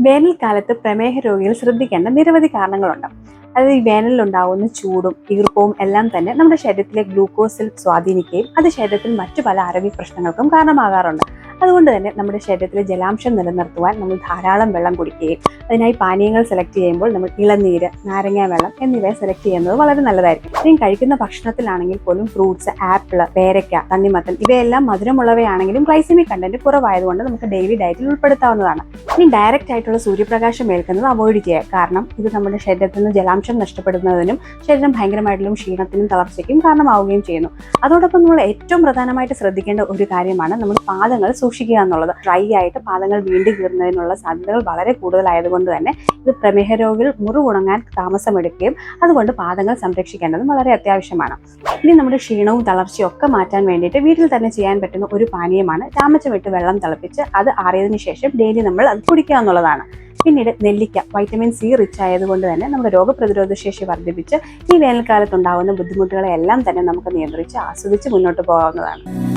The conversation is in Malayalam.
വേനൽക്കാലത്ത് പ്രമേഹ രോഗികൾ ശ്രദ്ധിക്കേണ്ട നിരവധി കാരണങ്ങളുണ്ട്. അതായത് ഈ വേനലിലുണ്ടാവുന്ന ചൂടും ഈർപ്പവും എല്ലാം തന്നെ നമ്മുടെ ശരീരത്തിലെ ഗ്ലൂക്കോസിൽ സ്വാധീനിക്കുകയും അത് ശരീരത്തിൽ മറ്റു പല ആരോഗ്യ പ്രശ്നങ്ങൾക്കും കാരണമാകാറുണ്ട്. അതുകൊണ്ട് തന്നെ നമ്മുടെ ശരീരത്തിലെ ജലാംശം നിലനിർത്തുവാൻ നമ്മൾ ധാരാളം വെള്ളം കുടിക്കുകയും അതിനായി പാനീയങ്ങൾ സെലക്ട് ചെയ്യുമ്പോൾ നമ്മൾ ഇളനീര് നാരങ്ങ വെള്ളം എന്നിവ സെലക്ട് ചെയ്യുന്നത് വളരെ നല്ലതായിരിക്കും. ഇനി കഴിക്കുന്ന ഭക്ഷണത്തിലാണെങ്കിൽ പോലും ഫ്രൂട്ട്സ് ആപ്പിൾ പേരയ്ക്ക തണ്ണിമത്തൻ ഇവയെല്ലാം മധുരമുള്ളവയാണെങ്കിലും ഗ്ലൈസിമിക് കണ്ടന്റ് കുറവായതുകൊണ്ട് നമുക്ക് ഡെയിലി ഡയറ്റിൽ ഉൾപ്പെടുത്താവുന്നതാണ്. ഇനി ഡയറക്റ്റ് ആയിട്ടുള്ള സൂര്യപ്രകാശം ഏൽക്കുന്നത് അവോയ്ഡ് ചെയ്യുക. കാരണം ഇത് നമ്മുടെ ശരീരത്തിൽ നിന്ന് ജലാംശം നഷ്ടപ്പെടുന്നതിനും ശരീരം ഭയങ്കരമായിട്ടുള്ള ക്ഷീണത്തിനും തളർച്ചയ്ക്കും കാരണമാവുകയും ചെയ്യുന്നു. അതോടൊപ്പം നമ്മൾ ഏറ്റവും പ്രധാനമായിട്ട് ശ്രദ്ധിക്കേണ്ട ഒരു കാര്യമാണ് നമ്മൾ പാദങ്ങൾ സൂക്ഷിക്കുക എന്നുള്ളത്. ഡ്രൈ ആയിട്ട് പാദങ്ങൾ വീണ്ടും കീറുന്നതിനുള്ള സാധ്യതകൾ വളരെ കൂടുതലായതുകൊണ്ട് തന്നെ ഇത് പ്രമേഹ രോഗികൾ മുറിവുണങ്ങാൻ താമസമെടുക്കുകയും അതുകൊണ്ട് പാദങ്ങൾ സംരക്ഷിക്കേണ്ടതും വളരെ അത്യാവശ്യമാണ്. ഇനി നമ്മുടെ ക്ഷീണവും തളർച്ചയും ഒക്കെ മാറ്റാൻ വേണ്ടിയിട്ട് വീട്ടിൽ തന്നെ ചെയ്യാൻ പറ്റുന്ന ഒരു പാനീയമാണ് രാമച്ചമിട്ട് വെള്ളം തിളപ്പിച്ച് അത് ആറിയതിനു ശേഷം ഡെയിലി നമ്മൾ അത് കുടിക്കുക എന്നുള്ളതാണ്. പിന്നീട് നെല്ലിക്ക വൈറ്റമിൻ സി റിച്ച് ആയതുകൊണ്ട് തന്നെ നമ്മുടെ രോഗപ്രതിരോധ ശേഷി വർദ്ധിപ്പിച്ച് ഈ വേനൽക്കാലത്തുണ്ടാകുന്ന ബുദ്ധിമുട്ടുകളെല്ലാം തന്നെ നമുക്ക് നിയന്ത്രിച്ച് ആസ്വദിച്ച് മുന്നോട്ട് പോകാവുന്നതാണ്.